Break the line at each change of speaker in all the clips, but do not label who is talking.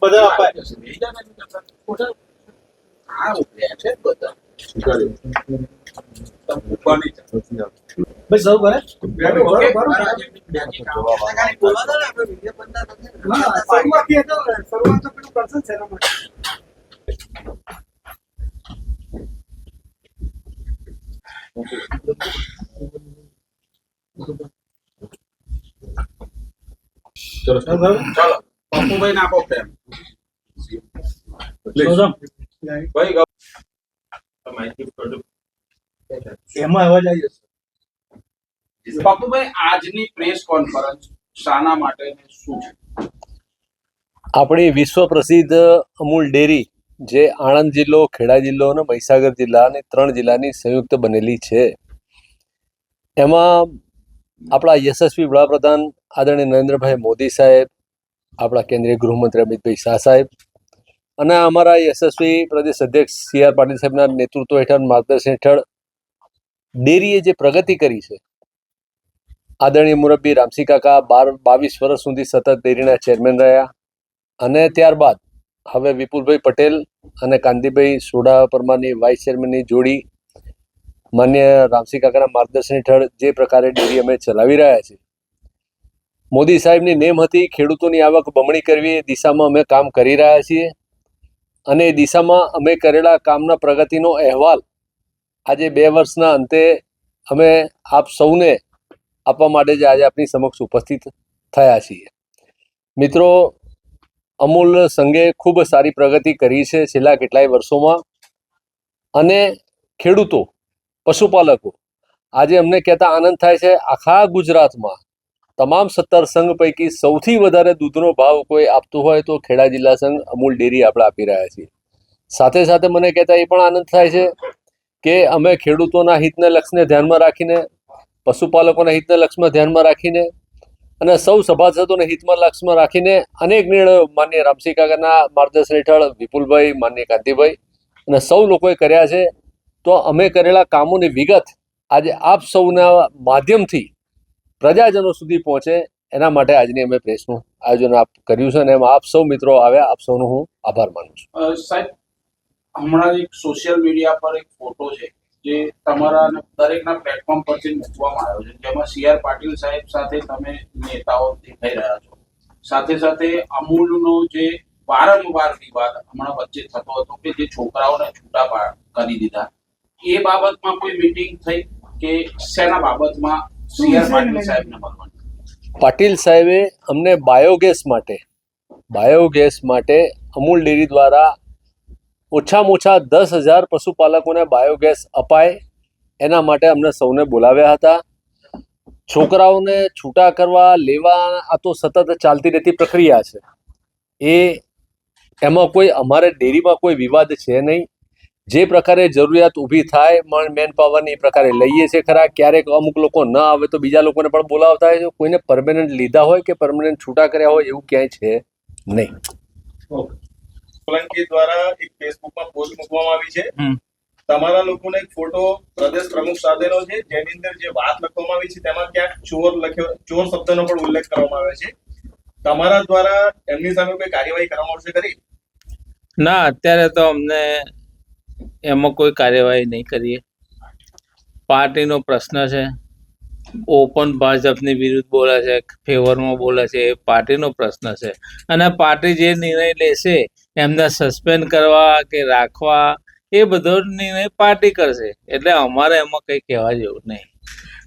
બધા અપાય
આ ઉભર્યા છે બધા
ભાઈ સૌ કરે
ઓકે, મારા જે બીજા કામ છે, ખાલી બોલવા દો ને, આપણે વિડીયો બંધ ના કરીએ.
હા, શરૂઆતથી હતો, શરૂઆત તો પેલું કરશે જ છે એના માટે.
ચલો
ચલો પપ્પુભાઈ નાખો ભાઈ
એમાં અવાજ આવી જશે.
પપ્પુભાઈ આજની પ્રેસ કોન્ફરન્સ શાના માટે શું છે?
આપણી વિશ્વ પ્રસિદ્ધ અમૂલ ડેરી જે આણંદ જિલ્લો ખેડા જિલ્લો અને મહીસાગર જિલ્લા અને ત્રણ જિલ્લાની સંયુક્ત બનેલી છે. એમાં આપણા યશસ્વી વડાપ્રધાન આદરણીય નરેન્દ્રભાઈ મોદી સાહેબ આપણા કેન્દ્રીય ગૃહમંત્રી અમિતભાઈ શાહ સાહેબ અને અમારા યશસ્વી પ્રદેશ અધ્યક્ષ સી આર પાટીલ સાહેબના નેતૃત્વ હેઠળ માર્ગદર્શન હેઠળ ડેરીએ જે પ્રગતિ કરી છે, આદરણીય મુરબ્બી રામસિંહ કાકા બાર, બાવીસ વર્ષ સુધી સતત ડેરીના ચેરમેન રહ્યા અને ત્યારબાદ હવે વિપુલભાઈ પટેલ અને કાંતિભાઈ સોડા પરમારની વાઇસ ચેરમેનની જોડી માન્ય રામસિંહ કાકાના માર્ગદર્શન હેઠળ જે પ્રકારે ડેરી અમે ચલાવી રહ્યા છીએ. મોદી સાહેબની નેમ હતી, ખેડૂતોની આવક બમણી કરવી, એ દિશામાં અમે કામ કરી રહ્યા છીએ. અને એ દિશામાં અમે કરેલા કામના પ્રગતિનો અહેવાલ આજે બે વર્ષના અંતે અમે આપ સૌને આપવા માટે જ આજે આપની સમક્ષ ઉપસ્થિત થયા છીએ. મિત્રો, અમૂલ સંઘે ખૂબ સારી પ્રગતિ કરી છે છેલ્લા કેટલાય વર્ષોમાં. અને ખેડૂતો, પશુપાલકો, આજે અમને કહેતા આનંદ થાય છે, આખા ગુજરાતમાં તમામ સત્તર સંઘ પૈકી સૌથી વધારે દૂધનો ભાવ કોઈ આપતું હોય તો ખેડા જિલ્લા સંઘ અમૂલ ડેરી આપણે આપી રહ્યા છીએ સાથે સાથે મને કહેતા એ પણ આનંદ થાય છે કે અમે ખેડૂતોના હિતને લક્ષ્યને ધ્યાનમાં રાખીને, પશુપાલકોના હિતને લક્ષમાં ધ્યાનમાં રાખીને અને સૌ સભાસદોને હિતમાં લક્ષમાં રાખીને અનેક નિર્ણયો માન્ય રામસિંહ કાકાના માર્ગદર્શન હેઠળ, વિપુલભાઈ, માન્ય કાંતિભાઈ અને સૌ લોકોએ કર્યા છે. તો અમે કરેલા કામોની વિગત આજે આપ સૌના માધ્યમથી પ્રજાજનો સુધી પહોંચે, એના માટે આજની અમે પ્રેસનું આયોજન આપ કર્યું છે અને એમાં આપ સૌ મિત્રો આવ્યા, આપ સૌનો હું આભાર માનું છું.
સાહેબ, હમણાં એક સોશિયલ મીડિયા પર એક ફોટો છે જે તમારા દરેકના પ્લેટફોર્મ પરથી મૂકવામાં આવ્યો છે. જેમાં સી આર પાટીલ સાહેબ સાથે તમે નેતાઓ દેખાઈ રહ્યા છો. સાથે સાથે અમૂલનો જે વારંવાર વિવાદ હમણાં વચ્ચે થતો હતો કે જે છોકરાઓને છૂટા કરી દીધા. એ બાબતમાં કોઈ મીટિંગ થઈ કે શેના બાબતમાં પાટીલ
સાહેબે અમને બાયોગેસ માટે બાયોગેસ માટે અમૂલ ડેરી દ્વારા ઓછામાં ઓછા દસ હજાર પશુપાલકોને બાયોગેસ અપાય એના માટે અમને સૌને બોલાવ્યા હતા. છોકરાઓને છૂટા કરવા લેવા આ તો સતત ચાલતી રહેતી પ્રક્રિયા છે. એ એમાં કોઈ અમારે ડેરીમાં કોઈ વિવાદ છે નહીં. જે પ્રકારે જરૂરિયાત ઊભી થાય મેન પાવરની એ પ્રકારે લઈએ છે ખરા. ક્યારેક અમુક લોકો ન આવે તો બીજા લોકોને પણ બોલાવતા હોય છે. કોઈને પરમેનન્ટ લીધા હોય કે પરમેનન્ટ છૂટા કર્યા હોય એવું ક્યાંય છે નહીં.
સોલંકી દ્વારા એક ફેસબુકમાં પોસ્ટ મૂકવામાં આવી છે. તમારા લોકોનો એક ફોટો પ્રદેશ પ્રમુખ સાથેનો છે. જેની અંદર જે વાત લખવામાં આવી છે તેમાં ક્યાંક ચોર લખ્યો ચોર શબ્દનો પણ ઉલ્લેખ કરવામાં આવ્યો છે. તમારા દ્વારા એમની સામે કોઈ કાર્યવાહી કરવામાં આવશે ખરી?
ના અત્યારે તો અમને એમાં કોઈ કાર્યવાહી નહીં કરીએ. પાર્ટીનો પ્રશ્ન છે, ઓપન ભાજપની વિરુદ્ધ બોલે છે, ફેવરમાં બોલે છે, એ પાર્ટીનો પ્રશ્ન છે. અને પાર્ટી જે નિર્ણય લેશે, એમને સસ્પેન્ડ કરવા કે રાખવા, એ બધો નિર્ણય પાર્ટી કરશે. એટલે અમારે એમાં કંઈ કહેવા જેવું નહીં.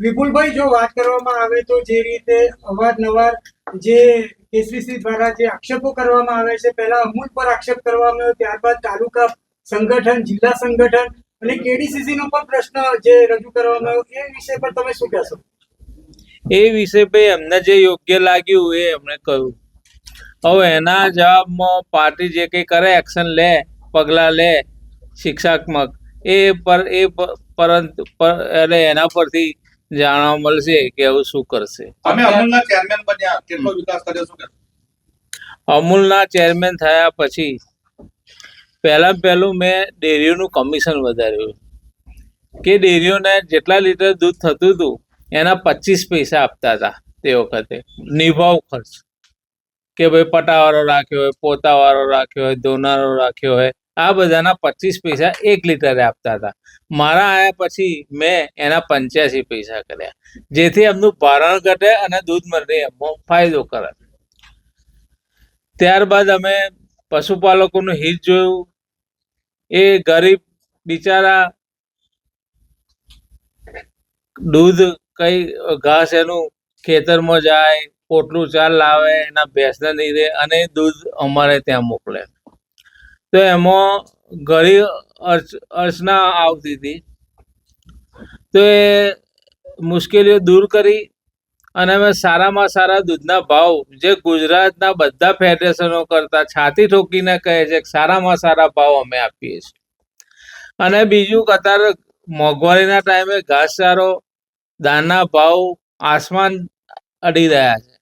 વિપુલભાઈ, જો વાત કરવામાં આવે તો જે રીતે અવારનવાર જે કેસીસી દ્વારા જે આક્ષેપો કરવામાં આવે છે, પહેલા અમૂલ પર આક્ષેપ કરવામાં આવ્યો, ત્યારબાદ તાલુકા સંગઠન જિલ્લા સંગઠન અને કેડીસીસી નો પણ પ્રશ્ન જે રજૂ કરવામાં આવ્યો એ વિષય પર તમે શું કહેશો?
એ વિશે ભાઈ એમને જે યોગ્ય લાગ્યું એ એમણે કહ્યું હવે એના જવાબમાં પાર્ટી જે કંઈ કરે એક્શન લે પગલાં લે શિક્ષાત્મક એ પર એ પરંતુ એટલે એના પરથી જાણવા મળશે કે હવે શું કરશે.
તમે અમૂલના ચેરમેન બન્યા કેટલો વિકાસ કર્યો શું
અમૂલના ચેરમેન થયા પછી પહેલા પહેલું મેં ડેરીઓનું કમિશન વધાર્યું. કે ડેરીઓને જેટલા લીટર દૂધ થતું હતું, એના પચીસ પૈસા આપતા હતા તે વખતે. નિભાવ ખર્ચ. કે ભાઈ પટાવાળો રાખ્યો હોય, પોતાવાળો રાખ્યો હોય ધોનારો રાખ્યો હોય, આ બધાના પચીસ પૈસા એક લીટરે આપતા હતા. મારા આયા પછી મેં એના પંચ્યાસી પૈસા કર્યા. જેથી એમનું ભારણ ઘટે અને દૂધ મળે, એમનો ફાયદો કરે. ત્યારબાદ અમે પશુપાલકોનું હિત જોયું. એ ગરીબ બિચારા દૂધ કઈ ઘાસ એનું ખેતરમાં જાય, પોટલું ચાલ લાવે, એના ભેંસને નીરે અને દૂધ અમારે ત્યાં મોકલે. તો એમાં ઘણી અર્ચ, અર્ચના આવતી હતી. તો એ મુશ્કેલીઓ દૂર કરી અને અમે સારામાં સારા દૂધના ભાવ જે ગુજરાતના બધા ફેડરેશનો કરતા છાતી ઠોકીને કહે છે સારામાં સારા ભાવ અમે આપીએ છીએ. અને બીજું કતાર મોંઘવારીના ટાઈમે ઘાસચારો દાળના ભાવ આસમાન અડી રહ્યા છે.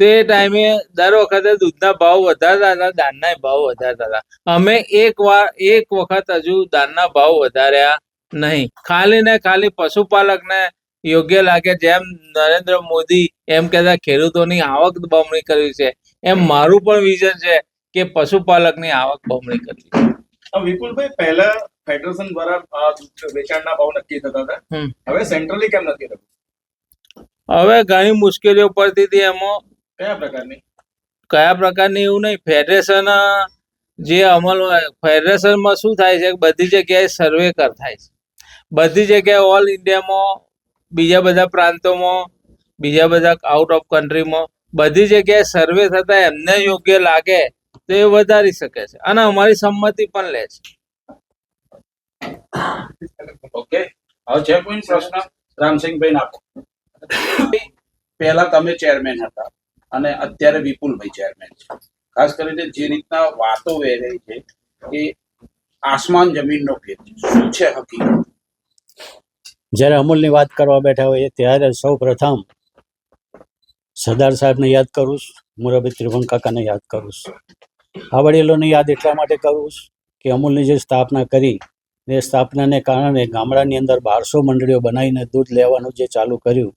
તે ટાઈમે દર વખતે દૂધના ભાવ વધારતા હતા, દાનના ભાવ વધારતા હતા. અમે એક વાર, એક વખત હજુ દાનના ભાવ વધાર્યા નહીં. ખાલી ને ખાલી પશુપાલકને યોગ્ય લાગે જેમ નરેન્દ્ર મોદી એમ કહેતા ખેડૂતોની આવક બમણી કરવી છે. એમ મારું પણ વિઝન છે કે પશુપાલકની આવક બમણી કરવી.
વિપુલભાઈ પહેલા ફેડરેશન દ્વારા વેચાણના ભાવ નક્કી થતા હતા. હવે સેન્ટ્રલી કેમ નથી થતું?
હવે ઘણી મુશ્કેલીઓ પડતી હતી એમાં.
કયા પ્રકારની?
કયા પ્રકારની એવું નહીં. ફેડરેશન જે અમલ ફેડરેશનમાં શું થાય છે બધી જગ્યાએ સર્વે કર થાય છે. બધી જગ્યાએ ઓલ ઇન્ડિયામાં બીજા બધા પ્રાંતોમાં, બીજા બધા આઉટ ઓફ કન્ટ્રીમાં બધી જગ્યાએ સર્વે થતા એમને યોગ્ય લાગે તો એ વધારી શકે છે. અને અમારી સંમતિ પણ લે છે.
ઓકે. હવે છે કોઈ પ્રશ્ન, રામસિંહભાઈ નાખો. પહેલા તમે ચેરમેન હતા અને અત્યારે વિપુલભાઈ ચેરમેન છે. ખાસ કરીને જે રીતના વાતો વહેરાઈ છે એ આસમાન જમીનનો ભેદ શું છે હકીકત?
જ્યારે અમૂલની વાત કરવા બેઠા હોઈએ ત્યારે સૌ પ્રથમ સરદાર સાહેબને યાદ કરું છું, મુરબી ત્રિભુવન કાકાને યાદ કરું છું. આ યાદ એટલા માટે કરું છું કે અમૂલની જે સ્થાપના કરી એ સ્થાપનાને કારણે ગામડાની અંદર બારસો મંડળીઓ બનાવીને દૂધ લેવાનું જે ચાલુ કર્યું,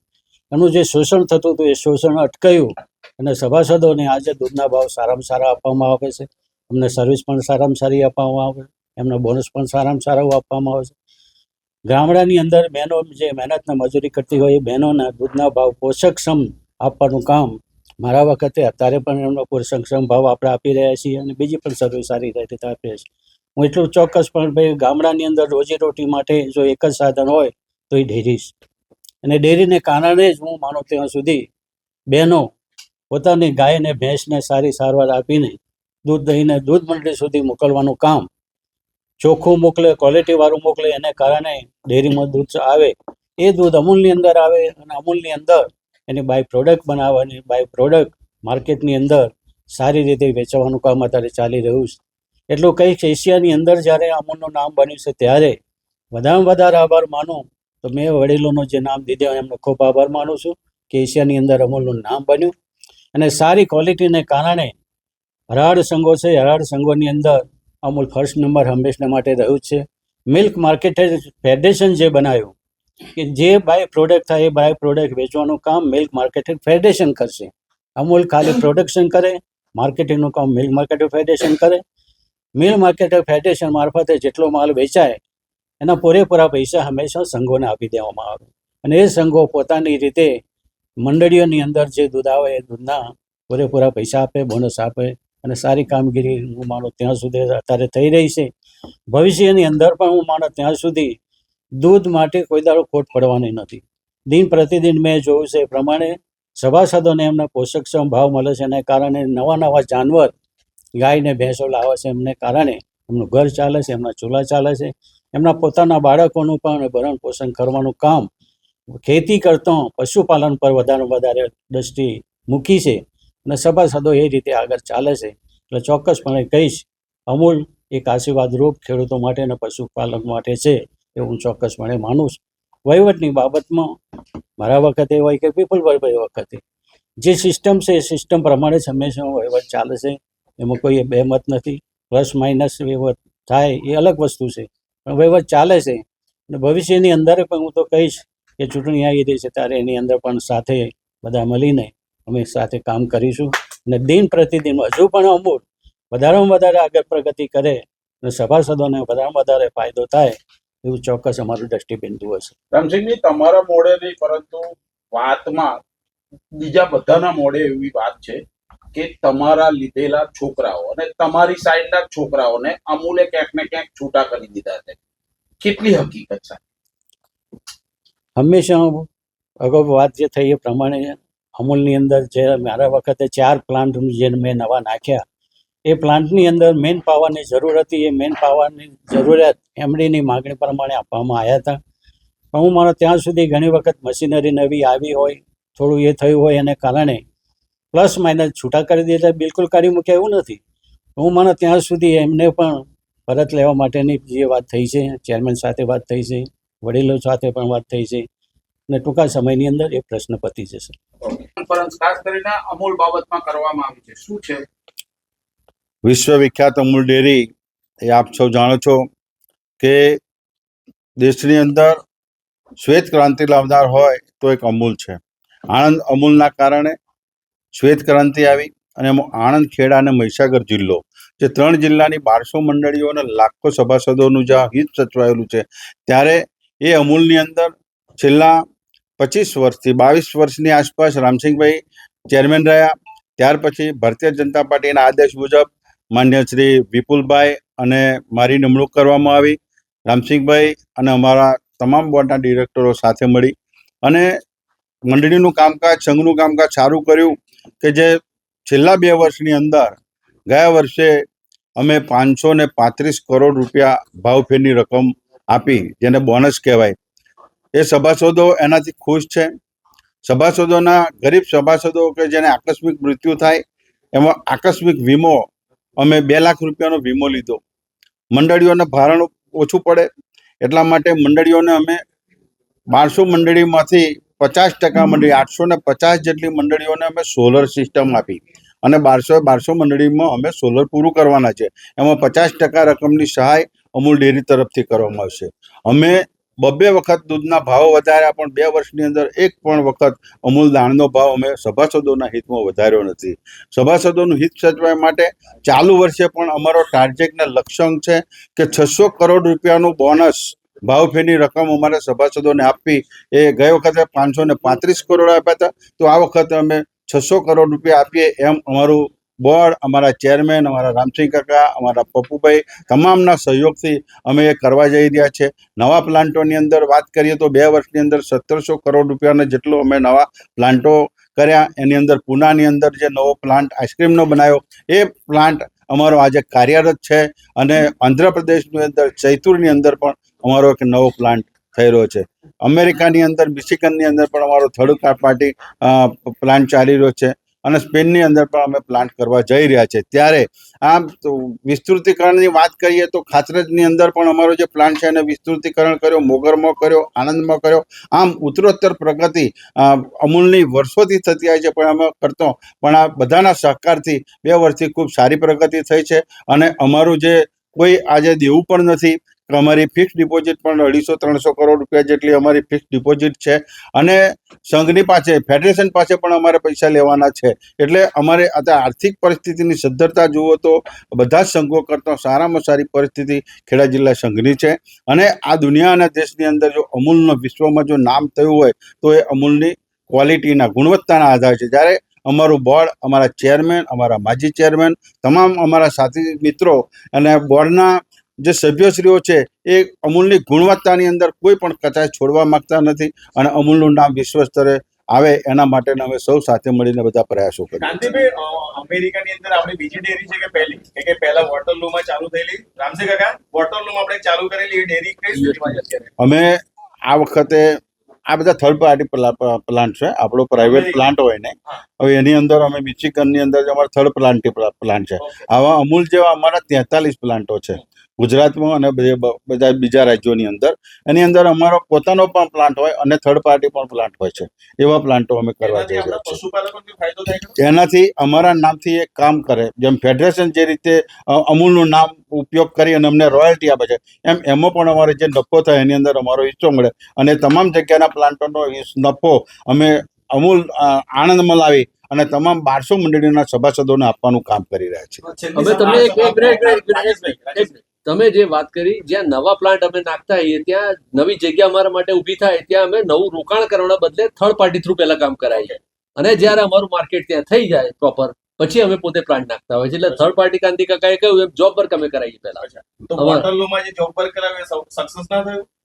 એનું જે શોષણ થતું હતું એ શોષણ અટકાયું અને સભાસદોને આજે દૂધના ભાવ સારામાં સારા આપવામાં આવે છે. એમને સર્વિસ પણ સારામાં સારી આપવામાં આવે એમને બોનસ પણ સારામાં સારા આપવામાં આવે છે. ગામડાની અંદર બહેનો જે મહેનતના મજૂરી કરતી હોય એ બહેનોના દૂધના ભાવ પોષકક્ષમ આપવાનું કામ મારા વખતે અત્યારે પણ એમનો પોષકક્ષમ ભાવ આપણે આપી રહ્યા છીએ અને બીજી પણ સર્વિસ સારી રીતે આપીએ છીએ. હું એટલું ચોક્કસ પણ ભાઈ ગામડાની અંદર રોજીરોટી માટે જો એક જ સાધન હોય તો એ ડેરી છે. અને ડેરીને કારણે જ હું માનું ત્યાં સુધી બહેનો પોતાની ગાયને ભેંસને સારી સારવાર આપીને દૂધ દહીંને દૂધ મંડળી સુધી મોકલવાનું કામ ચોખ્ખું મોકલે ક્વોલિટી વાળું મોકલે, એને કારણે ડેરીમાં દૂધ આવે, એ દૂધ અમૂલની અંદર આવે અને અમૂલની અંદર એની બાય પ્રોડક્ટ બનાવવાની બાય પ્રોડક્ટ માર્કેટની અંદર સારી રીતે વેચવાનું કામ અત્યારે ચાલી રહ્યું છે. એટલું કંઈક એશિયાની અંદર જ્યારે અમૂલનું નામ બન્યું છે ત્યારે વધારેમાં વધારે આભાર માનું. તો મેં વડીલોનું જે નામ દીધું એમનો ખૂબ આભાર માનું છું કે એશિયાની અંદર અમૂલનું નામ બન્યું. અને સારી ક્વોલિટીને કારણે હરાડ સંઘો છે હરાડ સંઘોની અંદર અમૂલ ફર્સ્ટ નંબર હંમેશના માટે રહ્યું છે. મિલ્ક માર્કેટ ફેડરેશન જે બનાવ્યું કે જે બાય પ્રોડક્ટ થાય એ બાય પ્રોડક્ટ વેચવાનું કામ મિલ્ક માર્કેટિંગ ફેડરેશન કરશે. અમૂલ ખાલી પ્રોડક્શન કરે માર્કેટિંગનું કામ મિલ્ક માર્કેટિંગ ફેડરેશન કરે. મિલ્ક માર્કેટિંગ ફેડરેશન મારફતે જેટલો માલ વેચાય એના પૂરેપૂરા પૈસા હંમેશા સંઘોને આપી દેવામાં આવે. અને એ સંઘો પોતાની રીતે મંડળીઓની અંદર જે દૂધ આવે એ દૂધના પૂરેપૂરા પૈસા આપે બોનસ આપે અને સારી કામગીરી હું માનો ત્યાં સુધી અત્યારે થઈ રહી છે. ભવિષ્યની અંદર પણ હું માનો ત્યાં સુધી દૂધ માટે કોઈ દાડો ખોટ પડવાની નથી. દિન પ્રતિદિન મેં જોયું છે એ પ્રમાણે સભાસદોને એમને પોષકક્ષમ ભાવ મળે છે એના કારણે નવા નવા જાનવર ગાયને, ભેંસો લાવે છે. એમને કારણે એમનું ઘર ચાલે છે, એમના ચૂલા ચાલે છે. એમના પોતાના બાળકોનું પણ ભરણ પોષણ કરવાનું કામ ખેતી કરતાં પશુપાલન પર વધારે વધારે દ્રષ્ટિ મૂકી છે. અને સભાસદો એ રીતે આગળ ચાલે છે. એટલે ચોક્કસપણે કહીશ, અમૂલ એક આશીર્વાદ રૂપ ખેડૂતો માટે અને પશુપાલક માટે છે એ હું ચોક્કસપણે માનું છું. વહીવટની બાબતમાં મારા વખતે હોય કે પીપલભાઈ વખતે, જે સિસ્ટમ છે એ સિસ્ટમ પ્રમાણે હંમેશા વહીવટ ચાલે છે. એમાં કોઈ બે મત નથી, પ્લસ માઇનસ વહીવટ થાય એ અલગ વસ્તુ છે. પણ વહીવટ ચાલે છે. અને ભવિષ્યની અંદર પણ હું તો કહીશ કે ચૂંટણી આવી રહી છે, ત્યારે એની અંદર પણ સાથે બધા મળીને અમે સાથે કામ કરીશું અને દિન પ્રતિદિન હજુ પણ અમૂલ વધારેમાં વધારે આગળ પ્રગતિ કરે અને સભાસદોને વધારેમાં વધારે ફાયદો થાય એવું ચોક્કસ અમારું દ્રષ્ટિબિંદુ હશે.
રામસિંહજી તમારા મોડે નહીં પરંતુ વાતમાં બીજા બધાના મોડે એવી વાત છે કે તમારા લીધેલા છોકરાઓ અને તમારી સાઈડના છોકરાઓને અમૂલે ક્યાંક ને ક્યાંક છૂટા કરી દીધા છે. કેટલી હકીકત છે
હંમેશા અગાઉ વાત જે થઈ એ પ્રમાણે અમૂલની અંદર જે મારા વખતે ચાર પ્લાન્ટ જે મેં નવા નાખ્યા, એ પ્લાન્ટની અંદર મેન પાવરની જરૂર હતી. એ મેન પાવરની જરૂરિયાત એમડીની માગણી પ્રમાણે આપવામાં આવ્યા હતા. પણ હું મારો ત્યાં સુધી ઘણી વખત મશીનરી નવી આવી હોય, થોડું એ થયું હોય એને કારણે પ્લસ માઇનસ છૂટા કરી દીધા. બિલકુલ કાઢી મૂક્યા એવું નથી. હું માનો ત્યાં સુધી એમને પણ પરત લેવા માટેની જે વાત થઈ છે ચેરમેન સાથે વાત થઈ છે, વડીલો સાથે પણ વાત થઈ છે અને ટૂંકા સમયની અંદર એ પ્રશ્ન પતી જશે.
કોન્ફરન્સ ખાસ કરીને અમૂલ બાબતમાં કરવામાં આવી છે. શું છે?
વિશ્વવિખ્યાત અમૂલ ડેરી, એ આપ સૌ જાણો છો કે દેશની અંદર શ્વેત ક્રાંતિ લાવનાર હોય તો એક અમૂલ છે. આણંદ અમૂલના કારણે શ્વેત ક્રાંતિ આવી અને આણંદ ખેડા અને મહીસાગર જિલ્લો, જે ત્રણ જિલ્લાની બારસો મંડળીઓ અને લાખો સભાસદોનું જ્યાં હિત સચવાયેલું છે, ત્યારે એ અમૂલની અંદર છેલ્લા પચીસ વર્ષથી, બાવીસ વર્ષની આસપાસ રામસિંહભાઈ ચેરમેન રહ્યા. ત્યાર પછી ભારતીય જનતા પાર્ટીના આદેશ મુજબ માન્ય શ્રી વિપુલભાઈ અને મારી નિમણૂક કરવામાં આવી. રામસિંહભાઈ અને અમારા તમામ બોર્ડના ડિરેક્ટરો સાથે મળી અને મંડળીનું કામકાજ, સંઘનું કામકાજ સારું કર્યું કે જે છેલ્લા બે વર્ષની અંદર ગયા વર્ષે અમે પાંચસો પાંત્રીસ કરોડ રૂપિયા ભાવફેરની રકમ આપી, જેને બોનસ કહેવાય. એ સભાસદો એનાથી ખુશ છે. સભાસદોના ગરીબ સભાસદો કે જેને આકસ્મિક મૃત્યુ થાય એમાં આકસ્મિક વીમો અમે બે લાખ રૂપિયાનો વીમો લીધો. મંડળીઓને ભારણ ઓછું પડે, એટલા માટે મંડળીઓને અમે બારસો મંડળીમાંથી પચાસ ટકા મંડળી, આઠસો ને પચાસ જેટલી મંડળીઓને અમે સોલર સિસ્ટમ આપી અને બારસો બારસો મંડળીમાં અમે સોલર પૂરું કરવાના છે. એમાં પચાસ ટકા રકમની સહાય અમૂલ ડેરી તરફથી કરવામાં આવશે. અમે બબ્બે વખત દૂધના ભાવ વધાર્યા, પણ બે વર્ષની અંદર એક પણ વખત અમૂલ દાણનો ભાવ અમે સભાસદોના હિતમાં વધાર્યો નથી. સભાસદોનું હિત સચવાય માટે ચાલુ વર્ષે પણ અમારો ટાર્ગેટને લક્ષ્યાંક છે કે છસો કરોડ રૂપિયાનું બોનસ ભાવફેરની રકમ અમારે સભાસદોને આપવી. એ ગઈ વખતે પાંચસો ને પાંત્રીસ કરોડ આપ્યા હતા. તો આ વખતે અમે છસો કરોડ રૂપિયા આપીએ એમ અમારું બોર્ડ, અમારા ચેરમેન, અમારા રામસિંહ કાકા, અમારા પપ્પુભાઈ, તમામના સહયોગથી અમે એ કરવા જઈ રહ્યા છે. નવા પ્લાન્ટોની અંદર વાત કરીએ તો બે વર્ષની અંદર સત્તરસો કરોડ રૂપિયાના જેટલો અમે નવા પ્લાન્ટો કર્યા. એની અંદર પૂનાની અંદર જે નવો પ્લાન્ટ આઈસ્ક્રીમનો બનાવ્યો, એ પ્લાન્ટ અમારો આજે કાર્યરત છે અને આંધ્રપ્રદેશની અંદર, ચૈતુરની અંદર પણ અમારો એક નવો પ્લાન્ટ થઈ રહ્યો છે. અમેરિકાની અંદર મિશિકનની અંદર પણ અમારો થર્ડ પાર્ટી પ્લાન્ટ ચાલી રહ્યો છે. અને સ્પેનની અંદર પણ અમે પ્લાન્ટ કરવા જઈ રહ્યા છે ત્યારે તો વિસ્તૃતિકરણની વાત કરીએ તો ખાતરજની અંદર પણ અમારો જે પ્લાન્ટ છે એને વિસ્તૃતિકરણ કર્યો, મોગરમાં કર્યો, આનંદમાં કર્યો. આમ ઉત્તરોત્તર પ્રગતિ અમૂલની વર્ષોથી થતી આવી છે, પણ અમે કરતો, પણ આ બધાના સહકારથી બે વર્ષથી ખૂબ સારી પ્રગતિ થઈ છે. અને અમારું જે કોઈ આજે દેવું પણ નથી. અમારી ફિક્સ ડિપોઝિટ પણ અઢીસો, ત્રણસો કરોડ રૂપિયા જેટલી અમારી ફિક્સ ડિપોઝિટ છે. અને સંઘની પાસે ફેડરેશન પાસે પણ અમારે પૈસા લેવાના છે. એટલે અમારે અત્યારે આર્થિક પરિસ્થિતિની સદ્ધરતા જુઓ તો બધા જ સંઘો કરતાં સારામાં સારી પરિસ્થિતિ ખેડા જિલ્લા સંઘની છે. અને આ દુનિયા અને દેશની અંદર જો અમૂલનો વિશ્વમાં જો નામ થયું હોય તો એ અમૂલની ક્વોલિટીના ગુણવત્તાના આધાર છે. જ્યારે અમારું બોર્ડ અમારા ચેરમેન અમારા માજી ચેરમેન તમામ અમારા સાથી મિત્રો અને બોર્ડના જે સભ્યશ્રીઓ છે એ અમૂલની ગુણવત્તાની અંદર કોઈ પણ કચાશ છોડવા માંગતા નથી અને અમૂલનું નામ વિશ્વ સ્તરે આવે એના માટે અમે સૌ સાથે મળીને બધા પ્રયાસો કરીએ
અમેરિકાની અંદર આપણી બીજી ડેરી છે કે પહેલી? કે કે પહેલા વોટરલૂમાં ચાલુ થયેલી? રામસી કાકા વોટરલૂમ આપણે ચાલુ કરેલી એ ડેરી કઈ સ્થિતિમાં છે
અમે આ વખતે આ બધા થર્ડ પાર્ટી પ્લાન્ટ છે. આપણો પ્રાઇવેટ પ્લાન્ટ હોય ને હવે એની અંદર અમે મિચિકનની અંદર જે અમારો થર્ડ પ્લાન્ટ પ્લાન્ટ છે. આવા અમૂલ જેવા અમારા તેતાલીસ પ્લાન્ટો છે. ગુજરાતમાં અને બધા બીજા રાજ્યોની અંદર. એની અંદર અમારો પોતાનો પણ પ્લાન્ટ હોય અને થર્ડ પાર્ટી પણ પ્લાન્ટ હોય છે. એવા પ્લાન્ટો અમે કરવા જઈ રહ્યા છીએ? એનાથી અમારા નામથી એક કામ કરે. જેમ ફેડરેશન જે રીતે અમૂલનું નામ ઉપયોગ કરી અને અમને રોયલ્ટી આપે છે એમ એમાં પણ અમારે જે નફો થાય એની અંદર અમારો હિસ્સો મળે. અને તમામ જગ્યાના પ્લાન્ટોનો હિસ- નફો અમે અમૂલ આણંદમાં લાવી અને તમામ બારસો મંડળીના સભાસદોને આપવાનું કામ કરી રહ્યા છે
તમે જે વાત કરી જ્યાં નવા પ્લાન્ટ અમે નાખતા હોઈએ ત્યાં નવી જગ્યા અમારા માટે ઊભી થાય ત્યાં અમે નવું રોકાણ કરવાના બદલે થર્ડ પાર્ટી થ્રુ પહેલા કામ કરાવીએ અને જ્યારે અમારું માર્કેટ ત્યાં થઈ જાય પ્રોપર પછી અમે પોતે પ્લાન્ટ નાખતા હોય છે એટલે થર્ડ પાર્ટી કાંતિ કાકાએ કહ્યું એમ જોબ વર્ક અમે કરાવીએ પહેલા.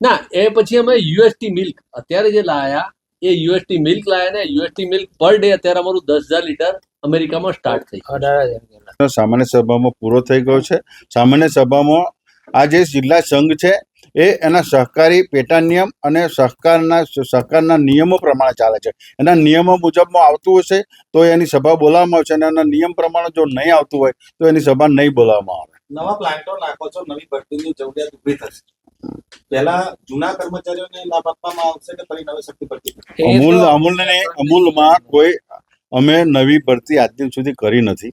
ના
એ પછી અમે યુએસટી મિલ્ક અત્યારે જે લાયા એ યુએસટી મિલ્ક લાયા ને યુએસટી મિલ્ક પર ડે અત્યારે અમારું દસ હજાર લીટર અમેરિકામાં સ્ટાર્ટ થઈ
સામાન્ય સભામાં પૂરો થઈ ગયો છે. સામાન્ય સભામાં આ જે જિલ્લા સંઘ છે એ એના સહકારી પેટા નિયમ અને સહકારના સહકારના નિયમો પ્રમાણે ચાલે છે. એના નિયમો મુજબમાં આવતું હશે તો એની સભા બોલાવવામાં આવશે અને એના નિયમ પ્રમાણે જો નહીં આવતું હોય તો એની સભા નહીં બોલાવવામાં આવે.
નવા પ્લાન્ટો નાખો છો નવી ભરતીની જરૂરિયાત ઊભી થશે. પહેલા જૂના કર્મચારીઓને લાભ આપવામાં આવશે કે ફરી નવી શક્તિ ભરતી
અમૂલ અમૂલને અમૂલમાં કોઈ અમે નવી ભરતી આજ દિન સુધી કરી નથી.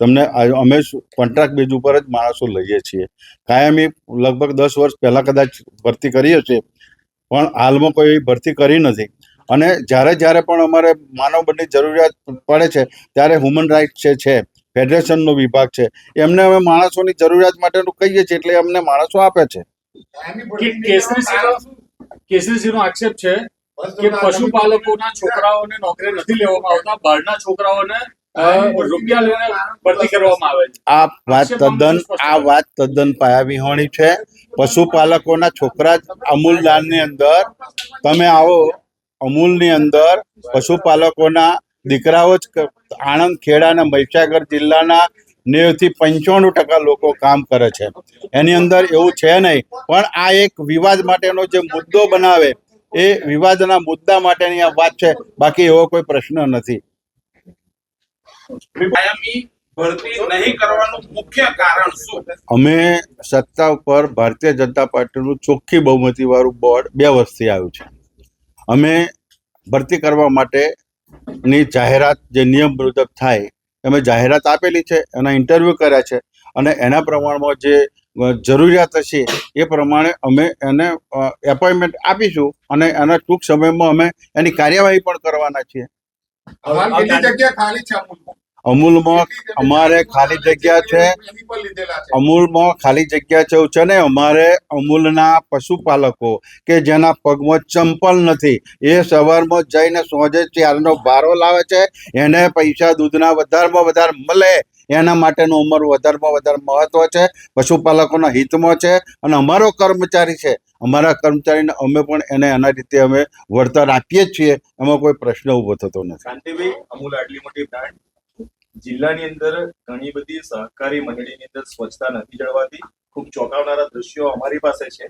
તમને અમે કોન્ટ્રાક્ટ બેઝ ઉપર જ માણસો લઈએ છીએ. કાયમી લગભગ દસ વર્ષ પહેલા કદાચ ભરતી કરીએ છીએ પણ હાલમાં કોઈ એવી ભરતી કરી નથી. અને જ્યારે જ્યારે પણ અમારે માનવ બળની જરૂરિયાત પડે છે ત્યારે હ્યુમન રાઇટ્સ છે છે. ફેડરેશનનો વિભાગ છે. એમને અમે માણસોની જરૂરિયાત માટેનું કહીએ છીએ એટલે અમને માણસો આપે છે.
કે સિંહ નો આક્ષેપ છે કે પશુપાલકોના છોકરાઓને નોકરી નથી લેવામાં આવતા બહારના છોકરાઓને રૂપિયા લઈને ભરતી કરવામાં આવે છે.
આ વાત તદ્દન આ વાત તદ્દન પાયાવિહોણી છે. પશુપાલકોના છોકરા અમૂલ દાનની અંદર તમે આવો અમૂલની અંદર પશુપાલકોના દીકરાઓ જ આણંદ ખેડા અને મહીસાગર જિલ્લાના નેવથી પંચાણું ટકા લોકો કામ કરે છે. એની અંદર એવું છે નહીં પણ આ એક વિવાદ માટેનો જે મુદ્દો બનાવે એ વિવાદના મુદ્દા માટેની આ વાત છે. બાકી એવો કોઈ પ્રશ્ન નથી. અમે સત્તા ઉપર ભારતીય જનતા પાર્ટીનું ચોખ્ખી બહુમતી વાળું બોર્ડ બે વર્ષથી આવ્યું છે. અમે ભરતી કરવા માટેની જાહેરાત જે નિયમ મુજબ થાય અમે જાહેરાત આપેલી છે, એના ઇન્ટરવ્યૂ કર્યા છે અને એના પ્રમાણમાં જે જરૂરિયાત હશે એ પ્રમાણે અમે એને એપોઇન્ટમેન્ટ આપીશું અને એના ટૂંક સમયમાં અમે એની કાર્યવાહી પણ કરવાના છીએ.
ખાલી છે અમૂલમાં
અમારે ખાલી જગ્યા છે. અમૂલમાં ખાલી જગ્યા છે એવું છે ને? અમારે અમૂલના પશુપાલકો કે જેના પગમાં ચંપલ નથી એ સવારમાં જઈને સોજે ચારનો ભારો લાવે છે. એને પૈસા દૂધના વધારમાં વધારે મળે. એના માટેનું અમારું વધારમાં વધારે મહત્વ છે. પશુપાલકોના હિતમાં છે. અને અમારો કર્મચારી છે. અમારા કર્મચારીને અમે પણ એને એના રીતે અમે વળતર આપીએ જ છીએ. એમાં કોઈ પ્રશ્ન ઊભો થતો નથી.
જિલ્લાની અંદર ઘણી બધી સહકારી મંડળીની અંદર સ્વચ્છતા નથી જળવાતી. ખૂબ ચોંકાવનારા દ્રશ્યો અમારી પાસે છે.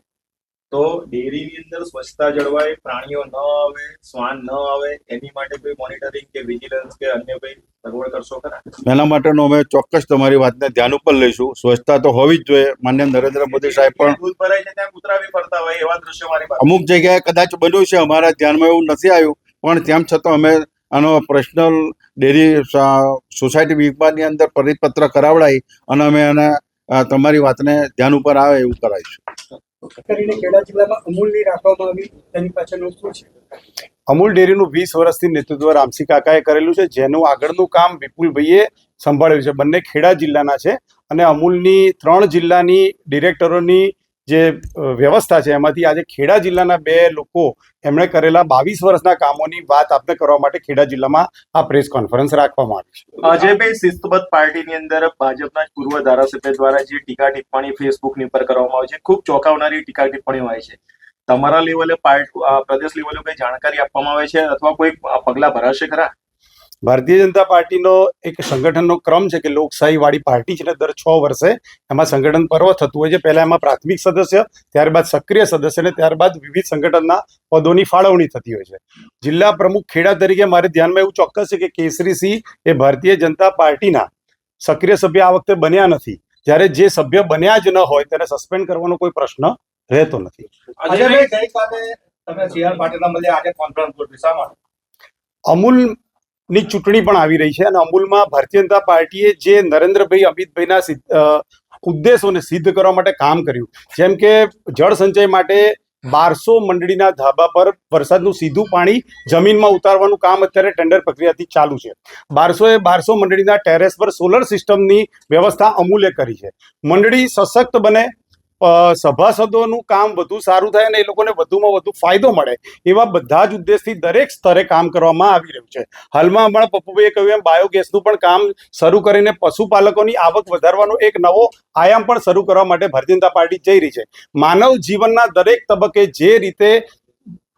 તો ડેરીની અંદર સ્વચ્છતા જળવાય પ્રાણીઓ ન આવે શ્વાન ન આવે એની માટે કોઈ મોનિટરિંગ કે વિજિલન્સ કે અન્ય કોઈ સગવડ કરશો ખરા?
એના માટેનો અમે ચોક્કસ તમારી વાતને ધ્યાન ઉપર લઈશું. સ્વચ્છતા તો હોવી જ જોઈએ. માન્ય નરેન્દ્ર મોદી સાહેબ પણ
દૂધ ભરાય છે ત્યાં કૂતરા બી ફરતા હોય એવા દ્રશ્યો મારી પાસે
અમુક જગ્યાએ કદાચ બન્યું છે. અમારા ધ્યાનમાં એવું નથી આવ્યું. પણ તેમ છતાં અમે આનો પર્સનલ ડેરી સોસાયટી વિભાગની અંદર પરિપત્ર કરાવડાવી અને અમે એને તમારી વાતને ધ્યાન ઉપર આવે એવું કરાવીશું
કરીને ખેડા જિલ્લામાં અમૂલની રાખવામાં આવી તેની પાછળનું શું છે?
અમૂલ ડેરીનું વીસ વર્ષથી નેતૃત્વ રામસી કાકાએ કરેલું છે જેનું આગળનું કામ વિપુલભાઈએ સંભાળ્યું છે. બંને ખેડા જિલ્લાના છે અને અમૂલની ત્રણ જિલ્લાની ડિરેક્ટરોની જે વ્યવસ્થા છે, એમાંથી આજે ખેડા જિલ્લાના બે લોકો એમણે કરેલા બાવીસ વર્ષના કામોની વાત આપને કરવા માટે ખેડા જિલ્લામાં આ પ્રેસ કોન્ફરન્સ રાખવામાં આવી છે.
અજયભાઈ શિસ્તબદ્ધ પાર્ટીની અંદર ભાજપના પૂર્વ ધારાસભ્ય દ્વારા જે ટીકા ટિપ્પણી ફેસબુકની ઉપર કરવામાં આવે છે, ખૂબ ચોંકાવનારી ટીકા ટિપ્પણીઓ હોય છે. તમારા લેવલે પાર્ટ પ્રદેશ લેવલે કોઈ જાણકારી આપવામાં આવે છે અથવા કોઈ પગલાં ભરાશે ખરા?
ભારતીય જનતા પાર્ટીનો એક સંગઠનનો ક્રમ છે કે લોકશાહી વાળી પાર્ટી છે ને દર છ વર્ષે એમાં સંગઠન પર્વ થતું હોય છે. પહેલા એમાં પ્રાથમિક સદસ્ય ત્યારબાદ સક્રિય સદસ્ય અને ત્યારબાદ વિવિધ સંગઠનના પદોની ફાળવણી થતી હોય છે. જિલ્લા પ્રમુખ ખેડા તરીકે મારે ધ્યાનમાં એવું ચોક્કસ છે કે કેસરીસિંહ એ ભારતીય જનતા પાર્ટીના સક્રિય સભ્ય આ વખતે બન્યા નથી. જ્યારે જે સભ્ય બન્યા જ ન હોય તેને સસ્પેન્ડ કરવાનો કોઈ પ્રશ્ન રહેતો નથી.
અજયભાઈ ગઈકાલે તમે સી પાટીલના મળ્યા આજે કોન્ફરન્સ બોર્ડ શા માટે?
અમૂલની ચૂંટણી પણ આવી રહી છે અને અમૂલમાં ભારતીય જનતા પાર્ટીએ જે નરેન્દ્રભાઈ અમિતભાઈના ઉદ્દેશોને સિદ્ધ કરવા માટે કામ કર્યું, જેમ કે જળ સંચય માટે બારસો મંડળીના ધાબા પર વરસાદનું સીધું પાણી જમીનમાં ઉતારવાનું કામ અત્યારે ટેન્ડર પ્રક્રિયાથી ચાલુ છે. બારસો એ બારસો મંડળીના ટેરેસ પર સોલર સિસ્ટમની વ્યવસ્થા અમૂલે કરી છે. મંડળી સશક્ત બને સભાસદોનું કામ વધુ સારું થાય અને એ લોકોને વધુમાં વધુ ફાયદો મળે, એવા બધા જ ઉદ્દેશથી દરેક સ્તરે કામ કરવામાં આવી રહ્યું છે. હાલમાં હમણાં પપ્પુભાઈએ કહ્યું એમ, બાયોગેસનું પણ કામ શરૂ કરીને પશુપાલકોની આવક વધારવાનો એક નવો આયામ પણ શરૂ કરવા માટે ભારતીય જનતા પાર્ટી જઈ રહી છે. માનવ જીવનના દરેક તબક્કે જે રીતે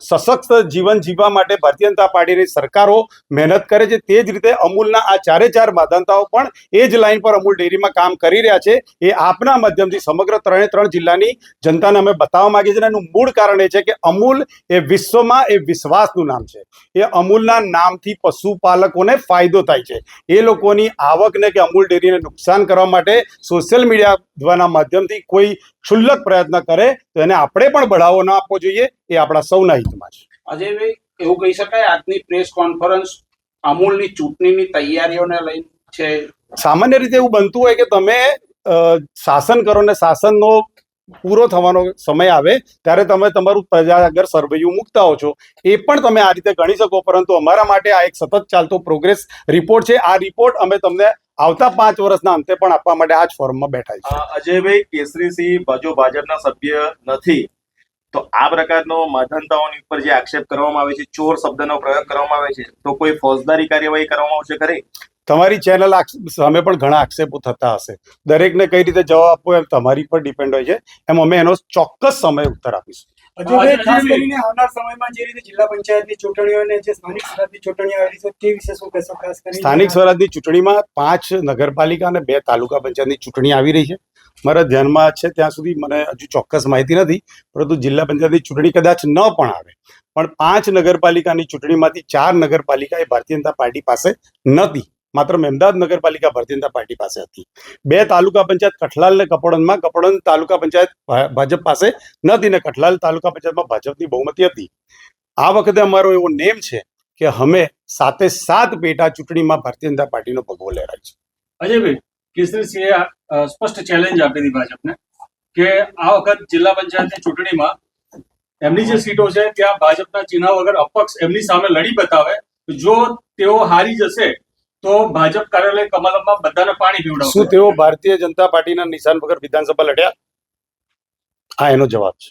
સશક્ત જીવન જીવવા માટે ભારતીય જનતા પાર્ટીની સરકારો મહેનત કરે છે તે જ રીતે અમૂલના આ ચારે ચાર માધનતાઓ પણ એ જ લાઈન પર અમૂલ ડેરીમાં કામ કરી રહ્યા છે. એ આપના માધ્યમથી સમગ્ર ત્રણે ત્રણ જિલ્લાની જનતાને અમે બતાવવા માંગીએ છીએ એનું મૂળ કારણ એ છે કે અમૂલ એ વિશ્વમાં એ વિશ્વાસનું નામ છે. એ અમૂલના નામથી પશુપાલકોને ફાયદો થાય છે. એ લોકોની આવકને કે અમૂલ ડેરીને નુકસાન કરવા માટે સોશિયલ મીડિયા દ્વારા માધ્યમથી કોઈ ક્ષુલ્લક પ્રયત્ન કરે તો એને આપણે પણ બઢાવો ના આપવો જોઈએ એ આપણા સૌના હિતમાં છે.
અજયભાઈ એવું કહી શકાય આજની પ્રેસ કોન્ફરન્સ અમૂલની ચૂંટણીની તૈયારીઓને લઈને છે.
સામાન્ય રીતે એવું બનતું હોય કે તમે શાસન કરો ને શાસનનો પૂરો થવાનો સમય આવે, ત્યારે તમે તમારું પ્રજા આગળ સર્વેયું મૂકતા હો છો. એ પણ તમે આ રીતે ગણી શકો, પરંતુ અમારા માટે આ એક સતત ચાલતો પ્રોગ્રેસ રિપોર્ટ છે. આ રિપોર્ટ અમે તમને આવતા પાંચ વર્ષના અંતે પણ આપવા માટે આ જ ફોર્મમાં બેઠા
છે અજયભાઈ કેસરીસિંહ બાજુ ભાજપના સભ્ય નથી. તો આ પ્રકારનો માધનતાઓની ઉપર જે આક્ષેપ કરવામાં આવે છે, ચોર શબ્દનો પ્રયોગ કરવામાં આવે છે, તો કોઈ ફોજદારી કાર્યવાહી કરવામાં આવશે ખરી?
તમારી ચેનલ સામે પણ ઘણા આક્ષેપો થતા હશે. દરેકને કઈ રીતે જવાબ આપવો એમ તમારી પર ડિપેન્ડ હોય છે. એમ અમે એનો ચોક્કસ સમય ઉત્તર આપીશું.
ખાસ કરીને આવનાર સમયમાં જે રીતે જિલ્લા પંચાયતની ચૂંટણીઓ અને જે સ્થાનિક સ્વરાજની ચૂંટણીઓ આવી છે તે વિશે શું કહેશો ખાસ કરીને?
સ્થાનિક સ્વરાજની ચૂંટણીમાં પાંચ નગરપાલિકા અને બે તાલુકા પંચાયતની ચૂંટણી આવી રહી છે. મારા ધ્યાનમાં છે ત્યાં સુધી મને હજુ ચોક્કસ માહિતી નથી પરંતુ જિલ્લા પંચાયતની ચૂંટણી કદાચ ન પણ આવે. પણ પાંચ નગરપાલિકાની ચૂંટણીમાંથી ચાર નગરપાલિકા એ ભારતીય જનતા પાર્ટી પાસે નથી. માત્ર મહેમદાવાદ નગરપાલિકા ભારતીય જનતા પાર્ટી પાસે હતી. બે તાલુકા પંચાયત કઠલાલ ને કપોડનમાં, કપોડન તાલુકા પંચાયત ભાજપ પાસે નથી ને કઠલાલ તાલુકા પંચાયતમાં ભાજપની બહુમતી હતી. આ વખતે અમારો એવો નેમ છે કે અમે સાતે સાત પેટા ચૂંટણીમાં ભારતીય જનતા પાર્ટીનો ભગવો લહેરાય છે.
અજયભાઈ, કેસરીસિંહે સ્પષ્ટ ચેલેન્જ આપી હતી ભાજપને કે આ વખત જિલ્લા પંચાયતની ચૂંટણીમાં એમની જે સીટો છે, ત્યાં ભાજપના ચિહ્ન વગર અપક્ષ એમની સામે લડી બતાવે જો તેઓ હારી જશે તો ભાજપ કાર્યાલય કમલમમાં બધાને પાણી
શું તેઓ ભારતીય જનતા પાર્ટીના નિશાન વગર વિધાનસભા લડ્યા? હા એનો જવાબ છે.